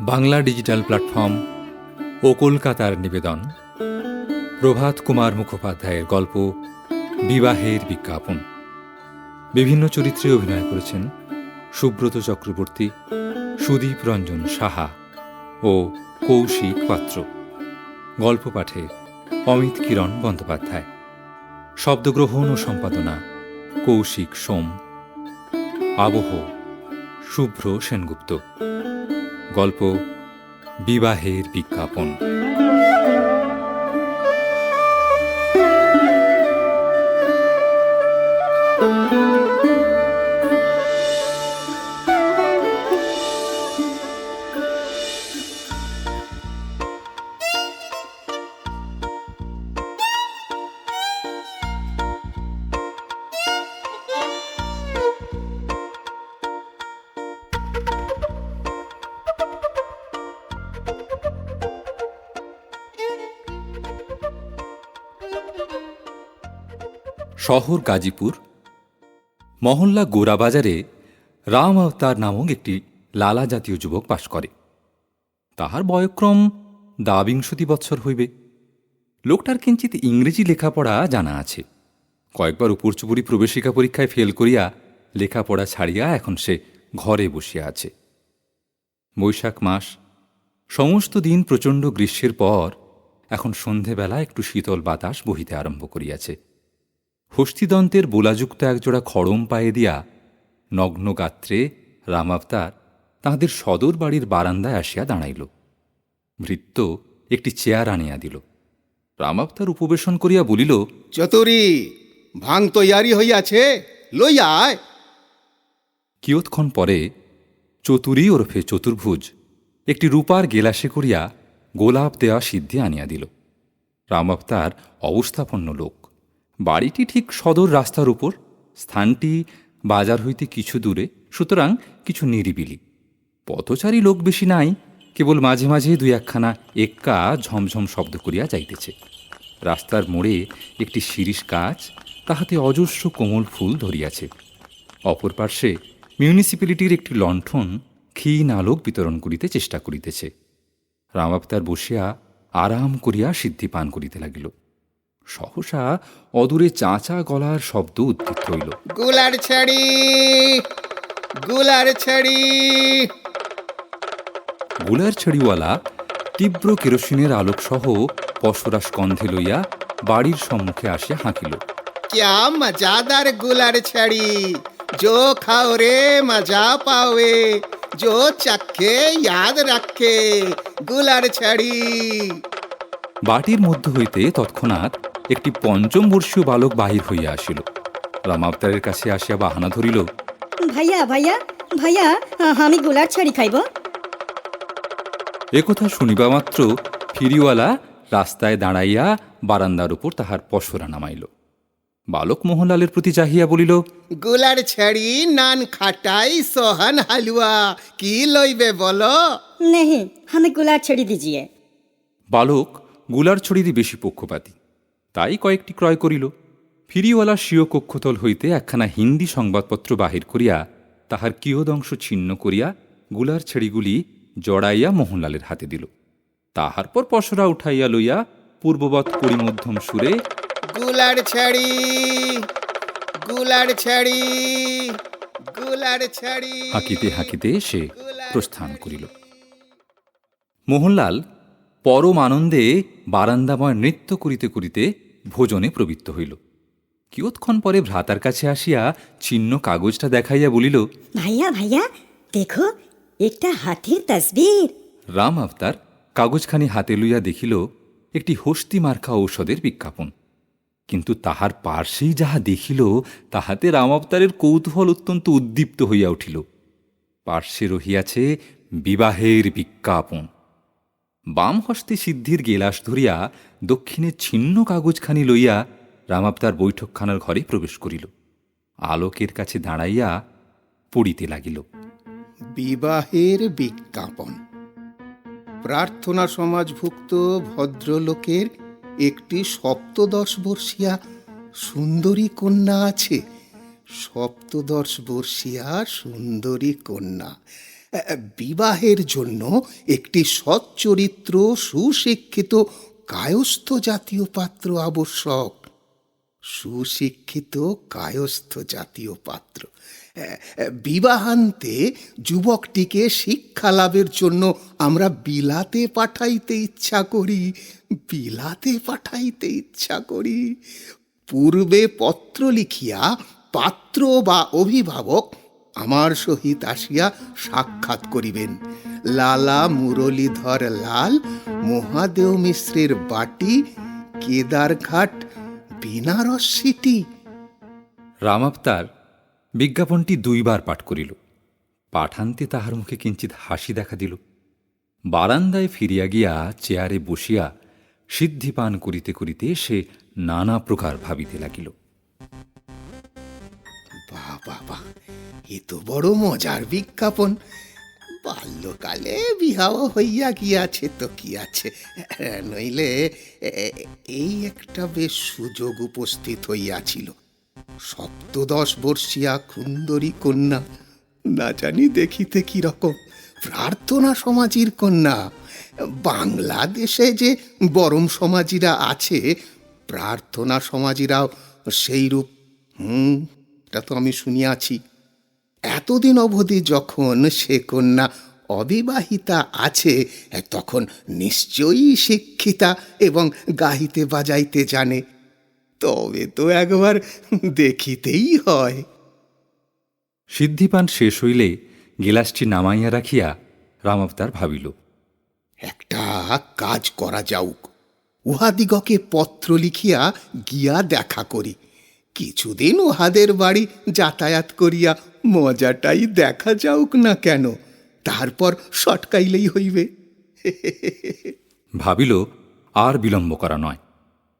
Bangla digital platform ও কলকাতার নিবেদন, প্রভাত কুমার মুখোপাধ্যায়ের গল্প, বিবাহের বিজ্ঞাপন। বিভিন্ন চরিত্রে অভিনয় করেছেন সুব্রত চক্রবর্তী, সুদীপ রঞ্জন সাহা ও কৌশিক পাত্র। গল্প পাঠে অমিত কিরণ বন্দ্যোপাধ্যায়। শব্দগ্রহণ ও সম্পাদনা কৌশিক সোম। আবহ শুভ্র সেনগুপ্ত। গল্প বিবাহের বিজ্ঞাপন। শহর গাজীপুর, মহল্লা গোরাবাজারে রাম অবতার নামক একটি লালা জাতীয় যুবক বাস করে। তাহার বয়ক্রম দাবিংশতি বৎসর হইবে। লোকটার কিঞ্চিত ইংরেজি লেখাপড়া জানা আছে। কয়েকবার উপরচুপুরি প্রবেশিকা পরীক্ষায় ফেল করিয়া লেখাপড়া ছাড়িয়া এখন সে ঘরে বসিয়া আছে। বৈশাখ মাস, সমস্ত দিন প্রচণ্ড গ্রীষ্মের পর এখন সন্ধেবেলা একটু শীতল বাতাস বহিতে আরম্ভ করিয়াছে। হস্তিদন্তের বোলাযুক্ত একজোড়া খড়ম পায়ে দিয়া নগ্ন গাত্রে রামাবতার তাহাদের সদর বাড়ির বারান্দায় আসিয়া দাঁড়াইল। ভৃত্য একটি চেয়ার আনিয়া দিল। রামাবতার উপবেশন করিয়া বলিল চতুরি ভাং তৈয়ারি হইয়াছে লইয়া আয়। কিয়ৎক্ষণ পরে চতুরী ওরফে চতুর্ভুজ একটি রূপার গেলাসে করিয়া গোলাপ দেওয়া সিদ্ধি আনিয়া দিল। রামাবতার অবস্থাপন্ন লোক বাড়িটি ঠিক সদর রাস্তার উপর, স্থানটি বাজার হইতে কিছু দূরে, সুতরাং কিছু নিরিবিলি। পথচারী লোক বেশি নাই, কেবল মাঝে মাঝে দুই একখানা এক্কা ঝমঝম শব্দ করিয়া যাইতেছে। রাস্তার মোড়ে একটি শিরিষ গাছ, তাহাতে অজস্র কোমল ফুল ধরিয়াছে। অপর পার্শ্বে মিউনিসিপ্যালিটির একটি লণ্ঠন ক্ষীণ আলোক বিতরণ করিতে চেষ্টা করিতেছে। রামাবতার বসিয়া আরাম করিয়া সিদ্ধি পান করিতে লাগিল। সহসা অদূরে চাঁচা গলার শব্দ উদ্দিত হইল। গুলার ছাড়ি গুলার ছাড়ি। গুলার ছাড়িওয়ালা তীব্র কেরোসিনের আলোকসহ পশরা স্কন্ধে লইয়া বাড়ির সম্মুখে আসিয়া হাঁকিল। ক্যা মজাদারগুলার ছাড়ি? জো খাও রে মজা পাওয়ে। জো চাক্ষে ইয়াদ রাখে। গুলার ছাড়ি। বাটির মধ্য হইতে তৎক্ষণাৎ একটি পঞ্চম বর্ষীয় বালক বাহির হইয়া আসিল। রামাবতারের কাছে আসিয়া বাহানা ধরিল ভাইয়া ভাইয়া ভাইয়া আমি গোলার ছাড়ি খাইব। একথা শুনিবা মাত্র ফিরিওয়ালা রাস্তায় দাঁড়াইয়া বারান্দার উপর তাহার পশরা নামাইল। বালক মোহনলালের প্রতি চাহিয়া বলিল গোলার ছাড়ি নান খাটাই সহান হালুয়া কি লইবে বলো? নেহি আমি গোলার ছড়ি দিজিয়ে বালকগুলার ছড়িরই বেশি পক্ষপাতী। তাই কয়েকটি ক্রয় করিল। ফিরিওয়ালা স্বীয় কক্ষতল হইতে একখানা হিন্দি সংবাদপত্র বাহির করিয়া তাহার কিয়দংশ ছিন্ন করিয়া গুলার ছেড়িগুলি জড়াইয়া মোহনলালের হাতে দিল। তাহার পর পশরা উঠাইয়া লইয়া পূর্ববৎ পরিমধ্যম সুরে গুলার ছাড়ি গুলার ছাড়ি গুলার ছাড়ি হাঁকিতে হাঁকিতে সে প্রস্থান করিল। মোহনলাল পরম আনন্দে বারান্দাময় নৃত্য করিতে করিতে ভোজনে প্রবৃত্ত হইল। কিয়ৎক্ষণ পরে ভ্রাতার কাছে আসিয়া ছিন্ন কাগজটা দেখাইয়া বলিল ভাইয়া ভাইয়া দেখো একটা হাতির তসবির। রাম আফতার কাগজখানি হাতে লইয়া দেখিল একটি হস্তি মার্কা ঔষধের বিজ্ঞাপন। কিন্তু তাহার পার্শ্বেই যাহা দেখিল তাহাতে রাম আফতারের কৌতূহল অত্যন্ত উদ্দীপ্ত হইয়া উঠিল। পার্শ্বে রহিয়াছে বিবাহের বিজ্ঞাপন। বাম হস্তে সিদ্ধির গেলাস ধরিয়া দক্ষিণে ছিন্ন কাগজখানি লইয়া রামাবতার বৈঠকখানার ঘরে প্রবেশ করিল। আলোকের কাছে দাঁড়াইয়া পড়িতে লাগিল। বিবাহের বিজ্ঞাপন। প্রার্থনা সমাজভুক্ত ভদ্রলোকের একটি সপ্তদশ বর্ষিয়া সুন্দরী কন্যা আছে। সপ্তদশ বর্ষিয়া সুন্দরী কন্যা। বিবাহের জন্য একটি সচ্চরিত্র সুশিক্ষিত, কায়স্থ জাতীয় পাত্র আবশ্যক। সুশিক্ষিত, কায়স্থ জাতীয় পাত্র। বিবাহান্তে যুবকটিকে শিক্ষা লাভের জন্য আমরা বিলাতে পাঠাইতে ইচ্ছা করি, বিলাতে পাঠাইতে ইচ্ছা করি। পূর্বে পত্র লিখিয়া পাত্র বা অভিভাবক আমার সহিত আসিয়া সাক্ষাৎ করিবেন। লালা মুরলীধর লাল, মহাদেও মিশ্রের বাটি, কেদারঘাট, বেনারস সিটি। রামাবতার বিজ্ঞাপনটি দুইবার পাঠ করিল। পাঠান্তে তাহার মুখে কিঞ্চিত হাসি দেখা দিল। বারান্দায় ফিরিয়া গিয়া চেয়ারে বসিয়া সিদ্ধি পান করিতে করিতে সে নানা প্রকার ভাবিতে লাগিল। বাহ এ তো বড় মজার বিজ্ঞাপন। বাল্যকালে বিহাও হইয়া গিয়াছে তো কি আছে? নইলে এই একটা বেশ সুযোগ উপস্থিত হইয়াছিল। সপ্তদশ বর্ষিয়া সুন্দরী কন্যা, না জানি দেখিতে কি রকম, প্রার্থনা সমাজির কন্যা। বাংলাদেশে যে বরম সমাজিরা আছে, প্রার্থনা সমাজিরাও সেই রূপ হুম এটা তো আমি শুনিয়াছি। এতদিন অবধি যখন সে কন্যা অবিবাহিতা আছে তখন নিশ্চয়ই শিক্ষিতা এবং গাহিতে বাজাইতে জানে। তবে তো একবার দেখিতেই হয়। সিদ্ধিপান শেষ হইলে গিলাসটি নামাইয়া রাখিয়া রামাবতার ভাবিল একটা কাজ করা যাউক। উহাদিগকে পত্র লিখিয়া গিয়া দেখা করি। কিছুদিন উহাদের বাড়ি যাতায়াত করিয়া মজাটাই দেখা যাউক না কেন, তারপর সটকাইলেই হইবে। ভাবিল, আর বিলম্ব করা নয়।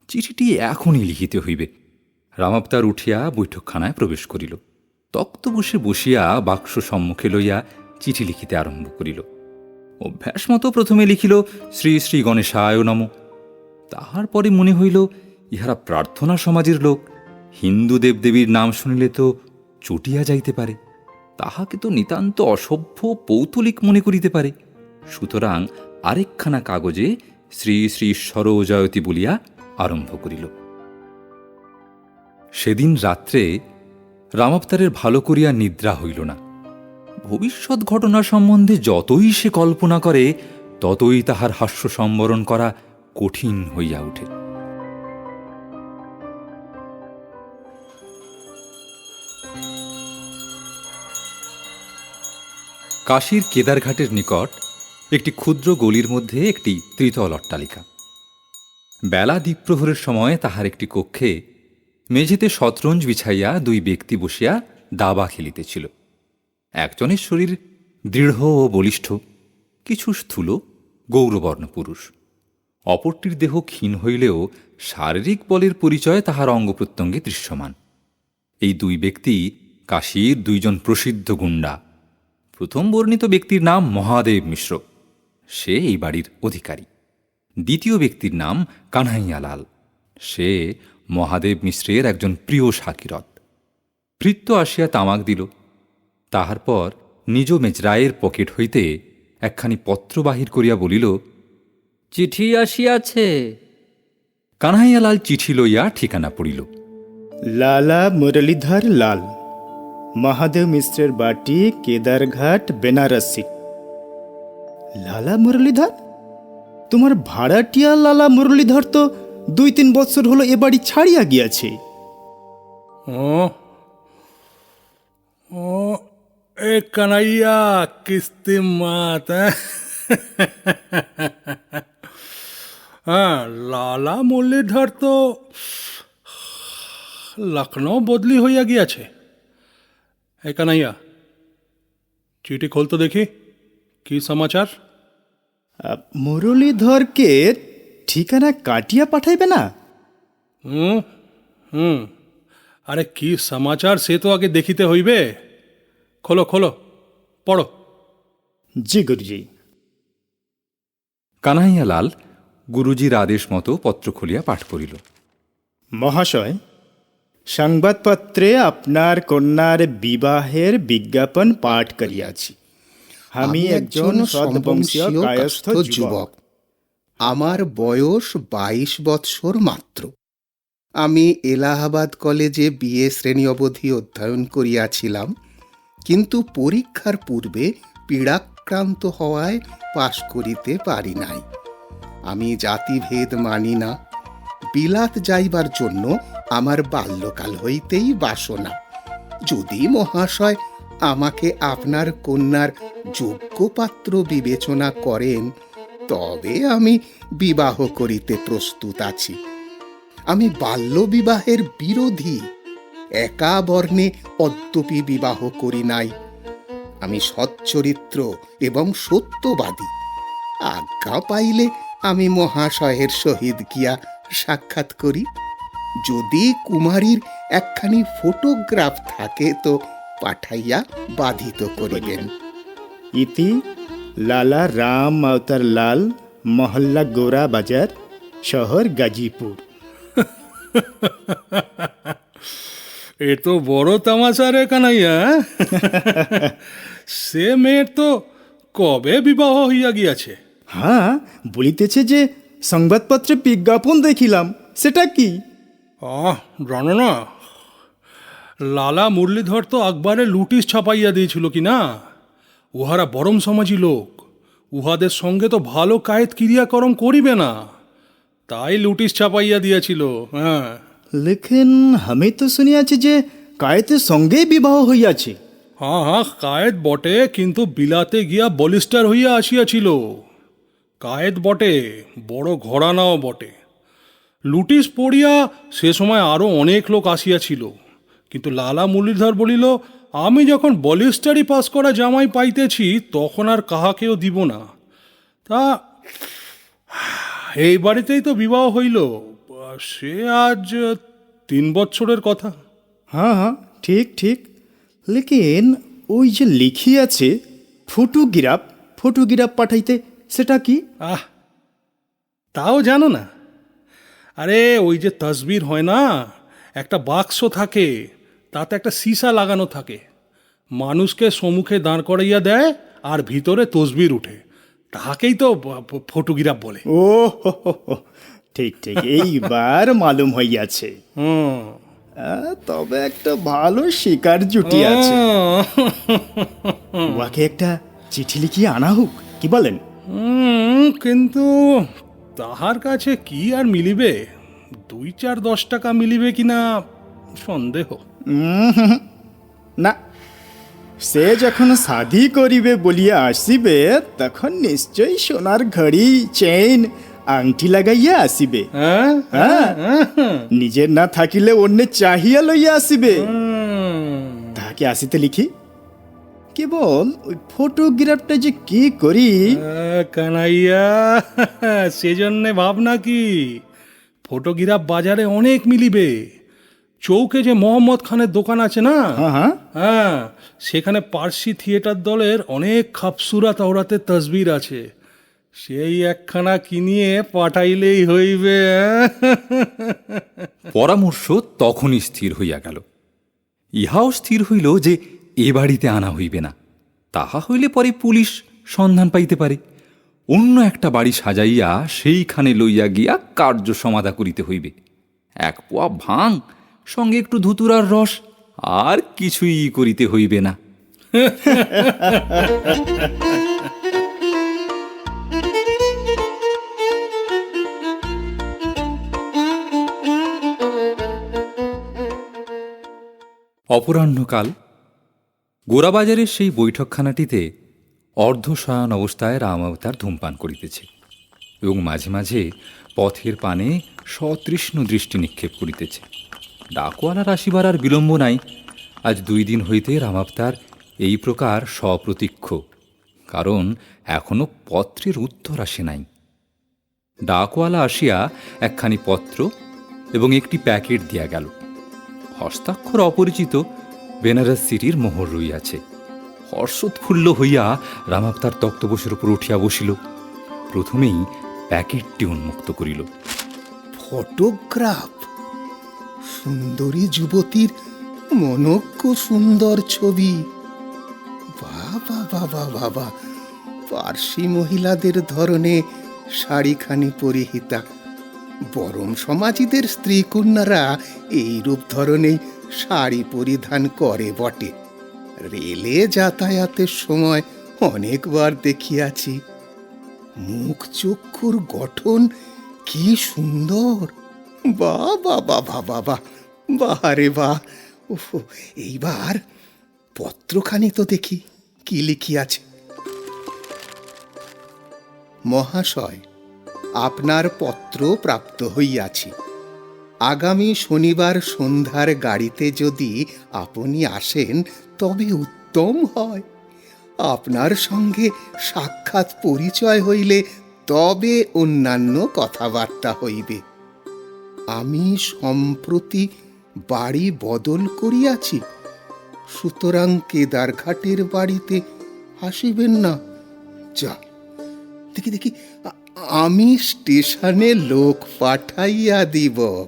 চিঠিটি এখনই লিখিতে হইবে। রামাবতার উঠিয়া বৈঠকখানায় প্রবেশ করিল। তক্ত বসে বসিয়া বাক্স সম্মুখে লইয়া চিঠি লিখিতে আরম্ভ করিল। অভ্যাস মতো প্রথমে লিখিল, শ্রী শ্রী গণেশায় নম। তাহার পরে মনে হইল, ইহারা প্রার্থনা সমাজের লোক। হিন্দু দেবদেবীর নাম শুনিলে তো চটিয়া যাইতে পারে। তাহাকে তো নিতান্ত অসভ্য পৌতলিক মনে করিতে পারে। সুতরাং আরেকখানা কাগজে শ্রী শ্রী সরোজয়তী বলিয়া আরম্ভ করিল। সেদিন রাত্রে রামাবতারের ভালো করিয়া নিদ্রা হইল না। ভবিষ্যৎ ঘটনা সম্বন্ধে যতই সে কল্পনা করে, ততই তাহার হাস্য সম্বরণ করা কঠিন হইয়া ওঠে। কাশীর কেদারঘাটের নিকট একটি ক্ষুদ্র গলির মধ্যে একটি ত্রিতল অট্টালিকা। বেলা দ্বীপ্রহরের সময় তাহার একটি কক্ষে মেঝেতে শতরঞ্জ বিছাইয়া দুই ব্যক্তি বসিয়া দাবা খেলিতেছিল। একজনের শরীর দৃঢ় ও বলিষ্ঠ, কিছু স্থূল, গৌরবর্ণ পুরুষ। অপরটির দেহ ক্ষীণ হইলেও শারীরিক বলের পরিচয় তাহার অঙ্গ প্রত্যঙ্গে দৃশ্যমান। এই দুই ব্যক্তি কাশীর দুইজন প্রসিদ্ধ গুণ্ডা। প্রথম বর্ণিত ব্যক্তির নাম মহাদেব মিশ্র। সে এই বাড়ির অধিকারী। দ্বিতীয় ব্যক্তির নাম কানহাইয়ালাল। সে মহাদেব মিশ্রের একজন প্রিয় সাকিরত ভৃত্য আসিয়া তামাক দিল। তাহার পর নিজ মেজরায়ের পকেট হইতে একখানি পত্র বাহির করিয়া বলিল চিঠি আসিয়াছে। কানহাইয়ালাল চিঠি লইয়া ঠিকানা পড়িল। লালা মুরলীধর লাল। মহাদেব মিশ্রের বাটি, কেদারঘাট, বেনারসি। লালা মুরলীধর? তোমার ভাড়াটিয়া লালা মুরলীধর তো দুই তিন বৎসর হলো এ বাড়ি ছাড়িয়া গিয়াছে। ও এ কানাইয়া কিস্তি মাত হ্যাঁ? হ্যাঁ লালা মুরলীধর তো লখনৌ বদলি হইয়া গিয়াছে। এ কানাইয়া চিঠি খোলতো দেখি কি সমাচার মুরলীধরকে ঠিকানা কাটিয়া পাঠাইবে না হুম হুম আরে কি সমাচার সে তো আগে দেখিতে হইবে খোলো খোলো পড়ো জি গুরুজি সংবাদপত্রে আপনার কন্যার বিবাহের বিজ্ঞাপন পাঠ করিয়াছি। আমি একজন সদ্বংশীয় কায়স্থ যুবক। আমার বয়স বাইশ বৎসর মাত্র। আমি এলাহাবাদ কলেজে বিএ শ্রেণি অবধি অধ্যয়ন করিয়াছিলাম কিন্তু পরীক্ষার পূর্বে পীড়াক্রান্ত হওয়ায় পাশ করিতে পারি নাই। আমি জাতিভেদ মানি না। বিলাত যাইবার জন্য আমার বাল্যকাল হইতেই বাসনা। যদি মহাশয় আমাকে আপনার কন্যার যোগ্য পাত্র বিবেচনা করেন, তবে আমি বিবাহ করিতে প্রস্তুত আছি। আমি বাল্য বিবাহের বিরোধী, একা বর্ণে অদ্যপি বিবাহ করি নাই। আমি সচ্চরিত্র এবং সত্যবাদী। আজ্ঞা পাইলে আমি মহাশয়ের সহিত গিয়া সাক্ষাৎ করি। যদি কুমারীর একখানি ফটোগ্রাফ থাকে তো পাঠাইয়া বাধিত করিবেন। ইতি লালা রাম আওতার লাল মহল্লা গোরা বাজার শহর গাজীপুর। এ তো বড় তামাশা রে কানাইয়া? সে মেয়ের তো কবে বিবাহ হইয়া গিয়াছে? হ্যাঁ বলিতেছে যে সংবাদপত্রে বিজ্ঞাপন দেখিলাম সেটা কি? আহ জানো না লালা মুরলীধর তো আকবরে লুটিস ছাপাইয়া দিয়েছিল কি না? উহারা বরম সমাজী লোক উহাদের সঙ্গে তো ভালো কায়েত ক্রিয়াকরম করিবে না। তাই লুটিস ছাপাইয়া দিয়াছিল হ্যাঁ। লেকিন আমি তো শুনিয়াছি যে কায়েতের সঙ্গেই বিবাহ হইয়াছে। হ্যাঁ হ্যাঁ কায়েত বটে কিন্তু বিলাতে গিয়া বলিস্টার হইয়া আসিয়াছিল। কায়েত বটে, বড় ঘরানাও বটে। লুটিস পড়িয়া সে সময় আরও অনেক লোক আসিয়াছিল। কিন্তু লালা মুরলীধর বলিল, আমি যখন বলিস্টারি পাস করা জামাই পাইতেছি, তখন আর কাহাকেও দিব না। তা, এই বাড়িতেই তো বিবাহ হইল। সে আজ তিন বছরের কথা। হ্যাঁ হ্যাঁ ঠিক ঠিক। লেকিন ওই যে লিখিয়াছে ফটোগ্রাফ ফটোগ্রাফ পাঠাইতে সেটা কি? আহ তাও জানো না। আরে ওই যে তসবির হয় না একটা বাক্স থাকে তাতে একটা সীসা লাগানো থাকে। মানুষকে সম্মুখে দাঁড় করাইয়া দেয় আর ভিতরে তসবির উঠে। তাহাকেই তো ফটোগ্রাফ বলে। ও ঠিক ঠিক এইবার মালুম হইয়াছে। হুম। তবে একটা ভালো শিকার জুটি আছে। উহাকে একটা চিঠি লিখিয়ে আনা হোক কি বলেন? কিন্তু তাহার কাছে কি আর মিলিবে? দুই চার দশ টাকা মিলিবে কিনা সন্দেহ। না সে যখন শাদি করিবে বলিয়া আসিবে তখন নিশ্চয়ই সোনার ঘড়ি চেইন আংটি লাগাইয়া আসিবে। হ্যাঁ হ্যাঁ নিজের না থাকিলে অন্য চাহিয়া লইয়া আসিবে। তাহাকে আসিতে লিখি। কেবল ওই ফটোগ্রাফটা যে কি করি? কানাইয়া সেজন্যে ভাবনা কি? ফটোগ্রাফ বাজারে অনেক মিলিবে। চৌকে যে মোহাম্মদ খানের দোকান আছে না? হ্যাঁ হ্যাঁ। হ্যাঁ সেখানে পার্সি থিয়েটার দলের অনেক খাপসুরা তাওরাতে তসবির আছে। সেই একখানা কিনিয়ে পাঠাইলেই হইবে হ্যাঁ? পরামর্শ তখনই স্থির হইয়া গেল। ইহাও স্থির হইল যে এ বাড়িতে আনা হইবে না। তাহা হইলে পরে পুলিশ সন্ধান পাইতে পারে। অন্য একটা বাড়ি সাজাইয়া সেইখানে লইয়া গিয়া কার্য সমাধা করিতে হইবে। এক পোয়া ভাং, সঙ্গে একটু ধুতুরার রস, আর কিছুই করিতে হইবে না। অপরাহ্নকাল গোরাবাজারের সেই বৈঠকখানাটিতে অর্ধশয়ন অবস্থায় রাম অবতার ধূমপান করিতেছে এবং মাঝে মাঝে পথের পানে সতৃষ্ণ দৃষ্টি নিক্ষেপ করিতেছে। ডাকওয়ালার আসিবার আর বিলম্ব নাই। আজ দুই দিন হইতে রামাবতার এই প্রকার সপ্রতীক্ষ, কারণ এখনও পত্রের উত্তর আসে নাই। ডাকওয়ালা আসিয়া একখানি পত্র এবং একটি প্যাকেট দিয়া গেল। হস্তাক্ষর অপরিচিত বেনারস সিটির মোহর রইয়াছে। হর্ষোৎফুল্ল হইয়া রামাবতার তক্তবসের উপর উঠিয়া বসিল। প্রথমেই প্যাকেটটি উন্মুক্ত করিল। ফটোগ্রাফ? সুন্দরী যুবতীর মনজ্ঞ সুন্দর ছবি। বাবা বাবা বাবা পার্সি মহিলাদের ধরনে শাড়িখানি পরিহিতা। বরম সমাজীদের স্ত্রী কন্যারা এইরূপ ধরনেই শাড়ি পরিধান করে বটে। রেলে যাতায়াতের সময় অনেকবার দেখিয়াছি। মুখ চক্ষুর গঠন কি সুন্দর। বা বা বা বা বা বাহারে বা। উফ, এইবার পত্রখানি তো দেখি কি লিখিয়াছে। মহাশয়, আপনার পত্র প্রাপ্ত হইয়াছি। আগামী শনিবার সন্ধ্যার গাড়িতে যদি আপনি আসেন, তবে উত্তম হয়। আপনার সঙ্গে সাক্ষাৎ পরিচয় হইলে তবে অন্যান্য কথাবার্তা হইবে। আমি সম্প্রতি বাড়ি বদল করিয়াছি, সুতরাং কেদারঘাটের বাড়িতে আসিবেন না। যা, দেখি দেখি আমি স্টেশনে লোক পাঠাইয়া দিব।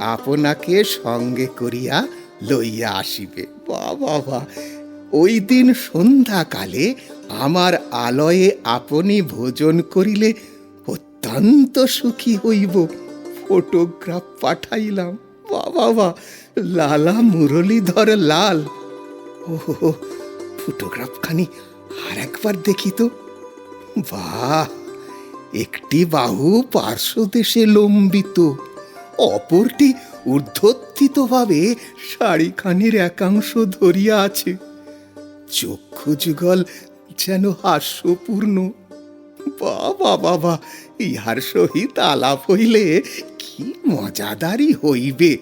আপনাকে সঙ্গে করিয়া লইয়া আসিবে। বাবা বা ওই দিন সন্ধ্যাকালে আমার আলয়ে আপনি ভোজন করিলে অত্যন্ত সুখী হইব। ফটোগ্রাফ পাঠাইলাম। বাবা বা লালা মুরলীধর লাল। ও ফটোগ্রাফখানি আর একবার দেখি তো। বাহ, একটি বাহু পার্শ্বদেশে লম্বিত। অপরটি ঊর্ধ্বত্থিতভাবে শাড়িখানির একাংশ ধরিয়া আছে। চক্ষু যুগল যেন হাস্যপূর্ণ। বাবা বাবা, ইহার সহিত আলাপ হইলে কি মজাদারি হইবে?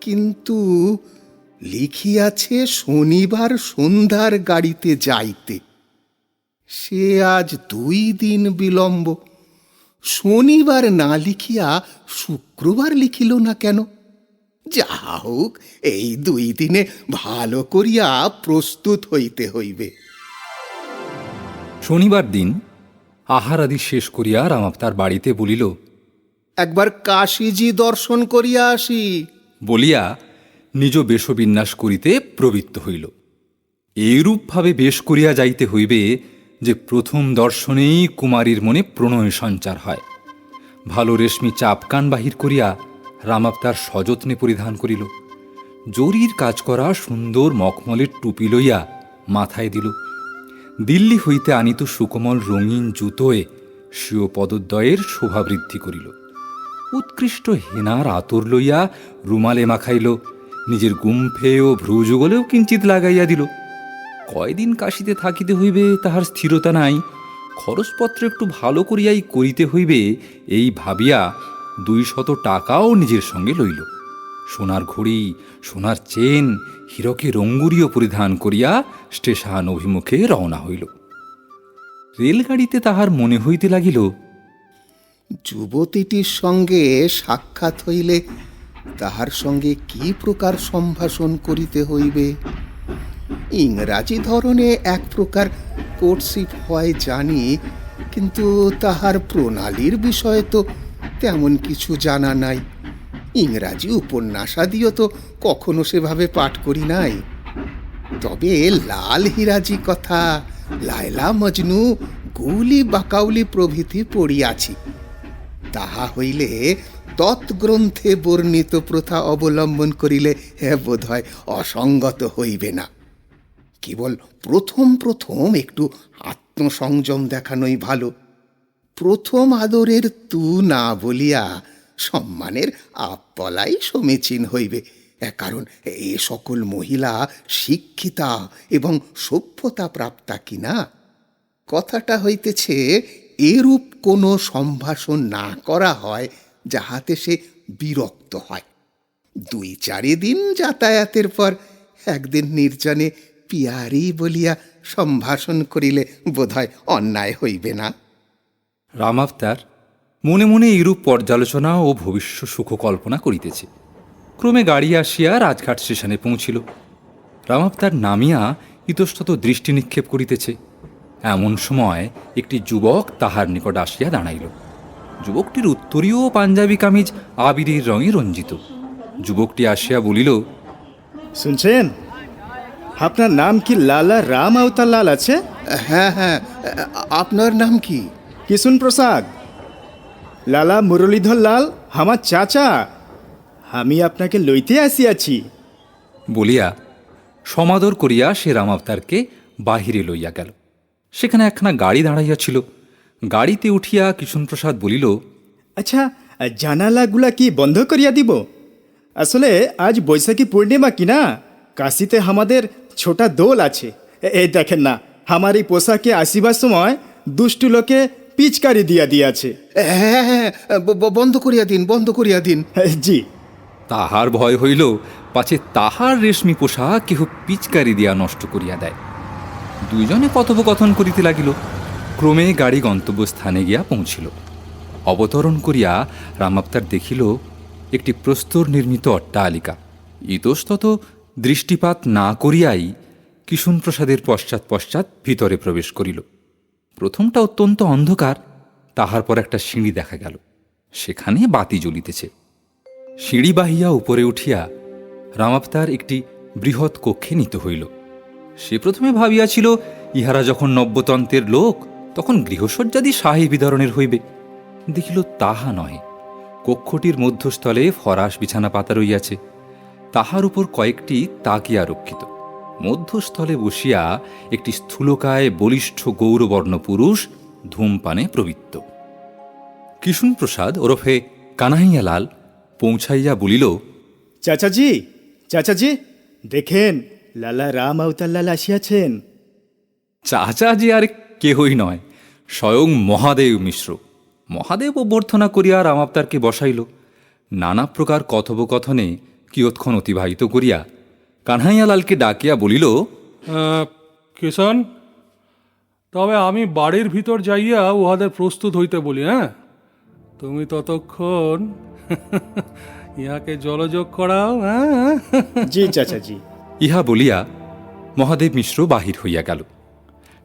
কিন্তু লিখিয়াছে শনিবার সন্ধ্যার গাড়িতে যাইতে। সে আজ দুই দিন বিলম্ব। শনিবার না লিখিয়া শুক্রবার লিখিল না কেন? যাহা হোক এই দুই দিনে ভালো করিয়া প্রস্তুত হইতে হইবে। শনিবার দিন আহার আদি শেষ করিয়া রামাপ্তার বাড়িতে বলিল একবার কাশীজি দর্শন করিয়া আসি। বলিয়া নিজ বেশবিন্যাস করিতে প্রবৃত্ত হইল। এইরূপভাবে বেশ করিয়া যাইতে হইবে যে প্রথম দর্শনেই কুমারীর মনে প্রণয় সঞ্চার হয়। ভালো রেশমি চাপকান বাহির করিয়া রামাপ্তার সযত্নে পরিধান করিল। জরির কাজ করা সুন্দর মখমলের টুপি লইয়া মাথায় দিল। দিল্লি হইতে আনিত সুকোমল রঙিন জুতোয় স্বীয় পদদ্বয়ের শোভাবৃদ্ধি করিল। উৎকৃষ্ট হেনার আতর লইয়া রুমালে মাখাইল। নিজের গুম্ফে ও ভ্রুযুগলেও কিঞ্চিত লাগাইয়া দিল। কয়দিন কাশিতে থাকিতে হইবে তাহার স্থিরতা নাই। খরচপত্র একটু ভালো করিয়াই করিতে হইবে, এই ভাবিয়া দুই শত টাকাও নিজের সঙ্গে লইল। সোনার ঘড়ি, সোনার চেন, হীরকে রঙ্গুরিও পরিধান করিয়া স্টেশন অভিমুখে রওনা হইল। রেলগাড়িতে তাহার মনে হইতে লাগিল, যুবতীটির সঙ্গে সাক্ষাৎ হইলে তাহার সঙ্গে কি প্রকার সম্ভাষণ করিতে হইবে? ইংরাজি ধরনে এক প্রকার কোর্টশিপ হয় জানি, কিন্তু তাহার প্রণালীর বিষয়ে তো তেমন কিছু জানা নাই। ইংরাজি উপন্যাসাদিও তো কখনো সেভাবে পাঠ করি নাই। তবে লাল হিরাজি কথা, লায়লা মজনু, গুলি বাকাউলি প্রভৃতি পড়িয়াছি। তাহা হইলে তৎগ্রন্থে বর্ণিত প্রথা অবলম্বন করিলে বোধ হয় অসঙ্গত হইবে না। কেবল প্রথম প্রথম একটু আত্মসংযম দেখানোই ভালো। প্রথম আদরের তু না বলিয়া সম্মানের আপ বলাই সমীচীন হইবে। কারণ এ সকল মহিলা শিক্ষিতা এবং সভ্যতা প্রাপ্তা কিনা? কথাটা হইতেছে, এরূপ কোনো সম্ভাষণ না করা হয় যাহাতে সে বিরক্ত হয়। দুই চারি দিন যাতায়াতের পর একদিন নির্জনে পিয়ারি বলিয়া সম্ভাষণ করিলে বোধহয় অন্যায় হইবে না। রামাবতার মনে মনে এইরূপ পর্যালোচনা ও ভবিষ্য সুখ কল্পনা করিতেছে। ক্রমে গাড়ি আসিয়া রাজঘাট স্টেশনে পৌঁছিল। রামাবতার নামিয়া ইতস্তত দৃষ্টি নিক্ষেপ করিতেছে। এমন সময় একটি যুবক তাহার নিকট আসিয়া দাঁড়াইল। যুবকটির উত্তরীয় পাঞ্জাবি কামিজ আবিরের রঙে রঞ্জিত। যুবকটি আসিয়া বলিল শুনছেন? আপনার নাম কি লালা রাম আওতার লাল আছে? হ্যাঁ হ্যাঁ। আপনার নাম কি? কিশুন প্রসাদ। লালা মুরলীধর লাল আমার চাচা। আমি আপনাকে লইতে আসিয়াছি। বলিয়া সমাদর করিয়া সে রামাবতারকে বাহিরে লইয়া গেল। সেখানে একখানা গাড়ি দাঁড়াইয়াছিল। গাড়িতে উঠিয়া কিষণপ্রসাদ বলিল আচ্ছা জানালাগুলা কি বন্ধ করিয়া দিব? আসলে আজ বৈশাখী পূর্ণিমা কিনা? কাশিতে আমাদের ছোটা দোল আছে। এ- এই দেখেন না আমার এই পোশাকে আসিবার সময় দুষ্টু লোকে পিচকারি দিয়া দিয়াছে। হ্যাঁ হ্যাঁ ব- ব- বন্ধ করিয়া দিন বন্ধ করিয়া দিন। জি। তাহার ভয় হইল পাছে তাহার রেশমি পোশাক কেহ পিচকারি দিয়া নষ্ট করিয়া দেয়। দুইজনে কথোপকথন করিতে লাগিল। ক্রমে গাড়ি গন্তব্যস্থানে গিয়া পৌঁছিল। অবতরণ করিয়া রামাবতার দেখিল একটি প্রস্তর নির্মিত অট্টালিকা। ইতস্তত দৃষ্টিপাত না করিয়াই কিশুনপ্রসাদের পশ্চাৎ পশ্চাৎ ভিতরে প্রবেশ করিল। প্রথমটা অত্যন্ত অন্ধকার, তাহার পর একটা সিঁড়ি দেখা গেল। সেখানে বাতি জ্বলিতেছে। সিঁড়ি বাহিয়া উপরে উঠিয়া রামাবতার একটি বৃহৎ কক্ষে নিত হইল। সে প্রথমে ভাবিয়াছিল, ইহারা যখন নব্যতন্ত্রের লোক, তখন গৃহসজ্জাদি শাহী বিতরণের হইবে। দেখিল তাহা নহে। কক্ষটির মধ্যস্থলে ফরাস বিছানা পাতা রইয়াছে তাহার উপর কয়েকটি তাকিয়া রক্ষিত। মধ্যস্থলে বসিয়া একটি স্থূলকায় বলিষ্ঠ গৌরবর্ণ পুরুষ ধূমপানে প্রবৃত্ত। কিশুনপ্রসাদ ওরফে কানাইয়ালাল পৌঁছাইয়া বলিল চাচাজি চাচাজি দেখেন লালা রাম আওতার লাল আসিয়াছেন। চাচা যে আর কেহই নয় স্বয়ং মহাদেব মিশ্র। মহাদেব অভ্যর্থনা করিয়া রামাবতারকে বসাইল। নানা প্রকার কথোপকথনে কিয়ৎক্ষণ অতিবাহিত করিয়া কানহাইয়ালালকে ডাকিয়া বলিল কিষান তবে আমি বাড়ির ভিতর যাইয়া উহাদের প্রস্তুত হইতে বলি হ্যাঁ? তুমি ততক্ষণ ইহাকে জলযোগ করাও হ্যাঁ? জি চাচাজি ইহা বলিয়া মহাদেব মিশ্র বাহির হইয়া গেল।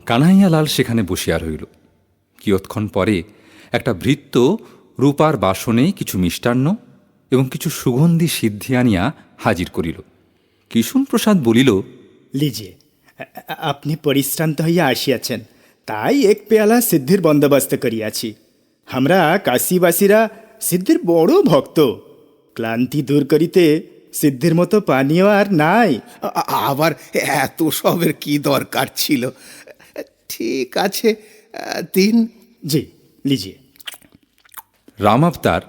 কানাইয়ালাল সেখানে বসিয়া রহিল। কিয়ৎক্ষণ পরে একটা ভৃত্য রূপার বাসনে কিছু মিষ্টান্ন এবং কিছু সুগন্ধি সিদ্ধি আনিয়া হাজির করিল। কিশুন প্রসাদ বলিল লিজে আপনি পরিশ্রান্ত হইয়া আসিয়াছেন তাই এক পেয়ালা সিদ্ধির বন্দোবস্ত করিয়াছি। আমরা কাশীবাসীরা সিদ্ধির বড় ভক্ত। ক্লান্তি দূর করিতে সিদ্ধির মতো পানীয় আর নাই। আবার এত সবের কি দরকার ছিল? ঠিক আছে তিন জি লিজিয়ে রামাবতার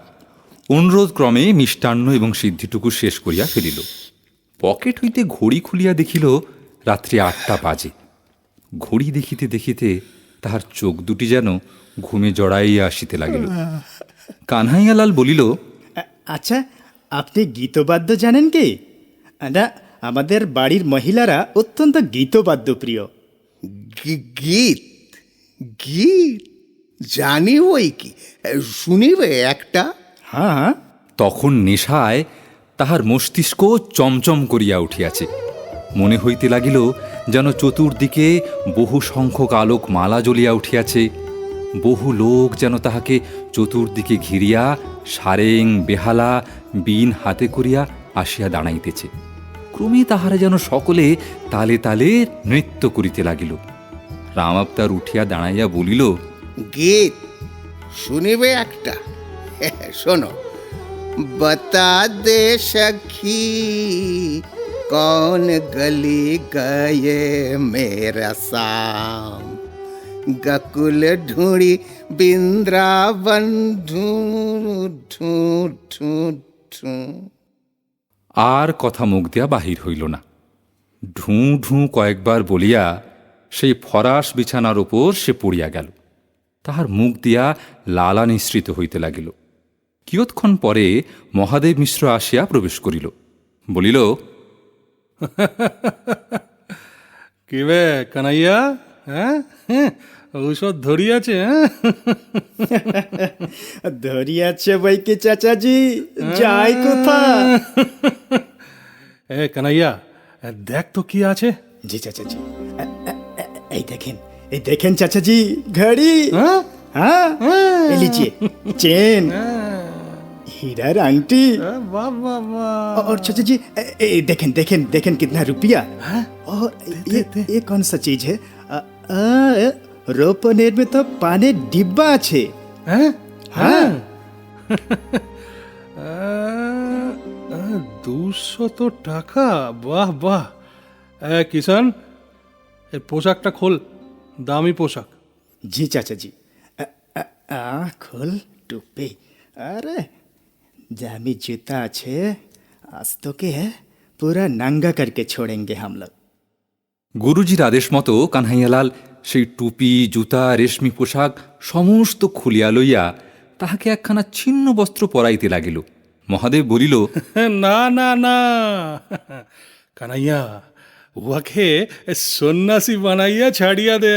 অনুরোধ ক্রমে মিষ্টান্ন এবং সিদ্ধিটুকু শেষ করিয়া ফেলিল। পকেট হইতে ঘড়ি খুলিয়া দেখিল রাত্রি আটটা বাজে। ঘড়ি দেখিতে দেখিতে তাহার চোখ দুটি যেন ঘুমে জড়াইয়া আসিতে লাগিল। কানহাইয়ালাল বলিল আচ্ছা আপনি গীতবাদ্য জানেন কি? না আমাদের বাড়ির মহিলারা অত্যন্ত গীতবাদ্য প্রিয় গি- গীত? গীত? জানি ওই কি। শুনিবে একটা? হ্যাঁ হ্যাঁ। তখন নেশায় তাহার মস্তিষ্ক চমচম করিয়া উঠিয়াছে। মনে হইতে লাগিল যেন চতুর্দিকে বহু সংখ্যক আলোক মালা জ্বলিয়া উঠিয়াছে। বহু লোক যেন তাহাকে চতুর্দিকে ঘিরিয়া, সারেং, বেহালা, বিন হাতে করিয়া আসিয়া দাঁড়াইতেছে। ক্রমে তাহারা যেন সকলে তালে তালে নৃত্য করিতে লাগিল। রামাবতার উঠিয়া দাঁড়াইয়া বলিল, গীত শুনিবে একটা। শোনো बता दे सखी कौन गली गए मेरा शाम गकुल ढूंढी बिंद्रावन ढूंढ ढूंढ ढूंढ ढूंढ আর কথা মুখ দিয়া বাহির হইল না ঢুঁ ঢুঁ কয়েকবার বলিয়া সেই ফরাস বিছানার উপর সে পড়িয়া গেল তাহার মুখ দিয়া লালা নিঃসৃত হইতে লাগিল কিয়ৎক্ষণ পরে মহাদেব মিশ্র আসিয়া প্রবেশ করিল। বলিল কিবে কানাইয়া? হ্যাঁ? হ্যাঁ? ঔষধ ধরিয়াছে হ্যাঁ? ধরিয়াছে বাইকে চাচাজি হ্যাঁ। যাই কোথা? এ কানাইয়া দেখ তো কি আছে। জি চাচাজি এই দেখেন এই দেখেন চাচাজি ঘড়ি। হ্যাঁ? হ্যাঁ? চেন। হ্যাঁ। आंटी বাহ বাহ বাহ और चाचा जी ए, ए, देखें देखें देखें कितना रुपया और ये ये कौन सा चीज है अ, अ, रोपनेर में तो पानी डिब्बा আছে হ্যাঁ হ্যাঁ দুশত টাকা বাহ বাহ এ, কিষান এই পোশাকটা খোল দামি পোশাক जी चाचा जी अ, अ, आ खोल टुप्पी अरे जामी जूता আছে आज तो के है पूरा नंगा करके छोड़ेंगे हम लोग গুরুজির আদেশ মতো কানহাইয়ালাল সেই টুপি জুতা রেশমি পোশাক সমস্ত খুলিয়া লইয়া তাহাকে একখানা ছিন্ন বস্ত্র পরাইতে লাগিল মহাদেব বলিল না না না কানাইয়া উহাকে সন্ন্যাসী বানাইয়া ছাড়িয়া দে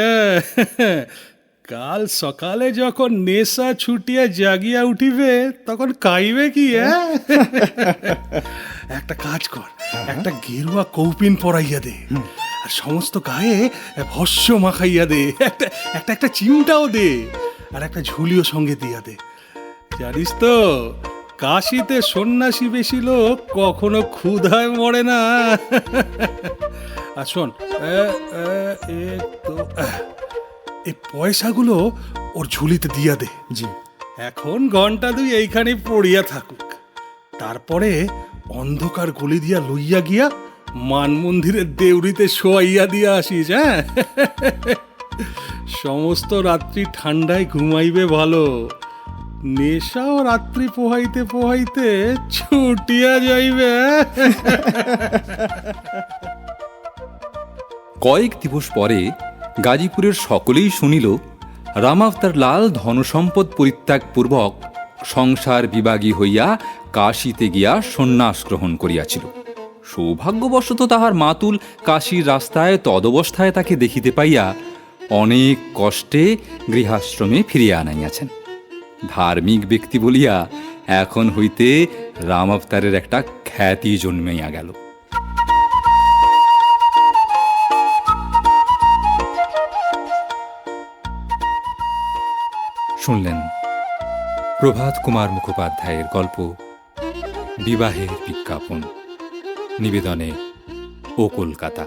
কাল সকালে যখন নেশা ছুটিয়া জাগিয়া উঠিবে তখন খাইবে কি হ্যাঁ একটা কাজ কর একটা গেরুয়া কৌপিন পরাইয়া দে। আর সমস্ত গায়ে ভস্য মাখাইয়া দে। একটা একটা একটা চিমটাও দে। আর একটা ঝুলিও সঙ্গে দিয়া দে। জানিস তো কাশিতে সন্ন্যাসী বেশি লোক কখনো ক্ষুধায় মরে না। আর শোন এ, এ, এ তো, এই পয়সাগুলো ওর ঝুলিতে দিয়া দে। जी এখন ঘণ্টা দুই এইখানে পড়িয়া থাকুক। তারপরে অন্ধকার গলি দিয়া লইয়া গিয়া মান মন্দিরের দেউরিতে শোয়াইয়া দিয়া আসিস হ্যাঁ? সমস্ত রাত্রি ঠান্ডায় ঘুমাইবে ভালো। নেশাও রাত্রি পোহাইতে পোহাইতে ছুটিয়া যাইবে। কয়েক দিবস পরে গাজীপুরের সকলেই শুনিল রামাবতার লাল ধনসম্পদ পরিত্যাগপূর্বক সংসার বিভাগী হইয়া কাশীতে গিয়া সন্ন্যাস গ্রহণ করিয়াছিল। সৌভাগ্যবশত তাহার মাতুল কাশীর রাস্তায় তদবস্থায় তাকে দেখিতে পাইয়া অনেক কষ্টে গৃহাশ্রমে ফিরিয়া আনাইয়াছেন। ধার্মিক ব্যক্তি বলিয়া এখন হইতে রামাবতারের একটা খ্যাতি জন্মাইয়া গেল। শুনলেন প্রভাত কুমার মুখোপাধ্যায়ের গল্প বিবাহের বিজ্ঞাপন নিবেদনে ও কলকাতা।